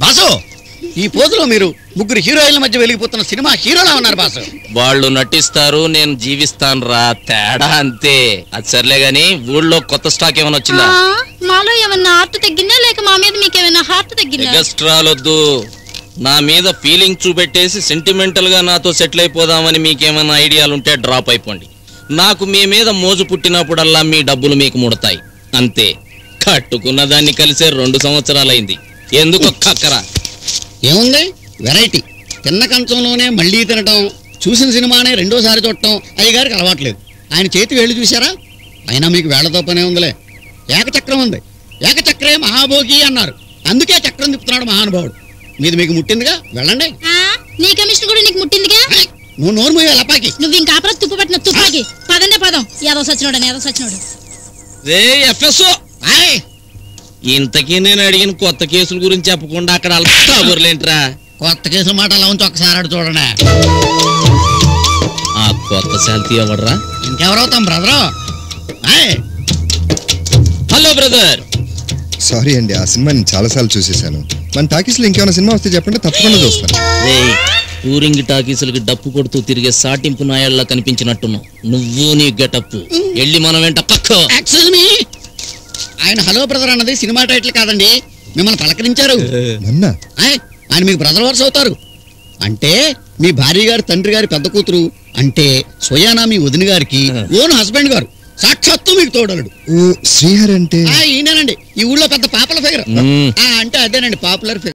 Boss ఈ పోజులో మీరు ముగ్గురు హీరోయిన్ల మధ్య వెలిగిపోతున్న సినిమా హీరోలా ఉన్నారు బాసు. వాళ్ళు నటిస్తారు నేను జీవిస్తాను రా తేడా అంతే. అది సర్లే గాని ఊళ్ళో కొత్త స్టాక్ ఏమైనా వచ్చిందా? ఆ, మాలో ఏమన్నా హార్ట్ తగ్గిందా? లేక మా మీద మీకేమైనా హార్ట్ తగ్గిందా? ఎగస్ట్రాలొద్దు నా మీద ఫీలింగ్ చూపెట్టేసి సెంటిమెంటల్గా నాతో సెటిల్ అయిపోదామని మీకేమైనా ఐడియాలు ఉంటే డ్రాప్ అయిపోండి. నాకు మీ మీద మోజు పుట్టినప్పుడల్లా మీ డబ్బులు మీకు ముడతాయి. అంతే. కట్టుకున్న దాన్ని కలిసే రెండు సంవత్సరాలైంది. ఎందుకు కక్కరా ఏముంది? వెరైటీ. తిన్న కంచంలోనే మళ్ళీ తినటం చూసిన సినిమానే రెండోసారి చూడటం అయ్యగారికి అలవాట్లేదు. ఆయన చేతి వేళ్ళు చూసారా అయినా మీకు వేళ్ళతో పనే ఉందిలే. ఏకచక్రం ఉంది. ఏకచక్రే మహాభోగి అన్నారు. అందుకే చక్రం తిప్పుతున్నాడు మహానుభావుడు. మీది మీకు ముట్టిందిగా? వెళ్ళండి. ఆ, నీ కమిషన్ కూడా నీకు ముట్టిందిగా? నువ్వు నోరు మూయ లపాకి నువ్వు ఇంకా ఆపరా తుప్పు పట్టిన తుపాకి. పదండే పదం. ఏదో సచ్చినోడు ఏదో సచ్చినోడు. రే ఎఫ్ఎస్ఓ. ఇంతకీ నేను అడిగిన కొత్త కేసుల గురించి చెప్పకుండా అక్కడ అల్పవర్లేంట్రా కొత్త కేసుల మాట అలా ఉంచి ఒకసారి అడు చూడండి. ఆ కొత్త శాంతి ఎవడరా? ఇంకెవరవుతాం బ్రదరు? ఆయ్, హలో బ్రదర్. సారీ అండి ఆ సినిమా నేను చాలాసార్లు చూసేశాను. మన టాకీస్లో ఇంకేమైనా సినిమా వస్తే చెప్పండి తప్పకుండా చూస్తాను. టూరింగ్ టాకీసులకి డప్పు కొడుతూ తిరిగే సాటింపు నాయళ్ళ కనిపించినట్టున్నావు. నువ్వు నీ గెటప్ వెళ్ళి మనం వెంట పక్క ఆయన హలో బ్రదర్ అన్నది సినిమా టైటిల్ కాదండి. మిమ్మల్ని పలకరించారు. ఆయన మీకు బ్రదర్ వర్స్ అవుతారు. అంటే మీ భార్య గారి తండ్రి గారి పెద్ద కూతురు. అంటే స్వయానా మీ వదిన గారికి ఓన్ హస్బెండ్ గారు. సాక్షాత్తు మీకు తోడలుడు. శ్రీహరి అంటే? ఆ, ఈయనేనండి. ఈ ఊళ్ళో పెద్ద పాపులర్ ఫిగర్. అంటే అదేనండి పాపులర్ ఫిగర్.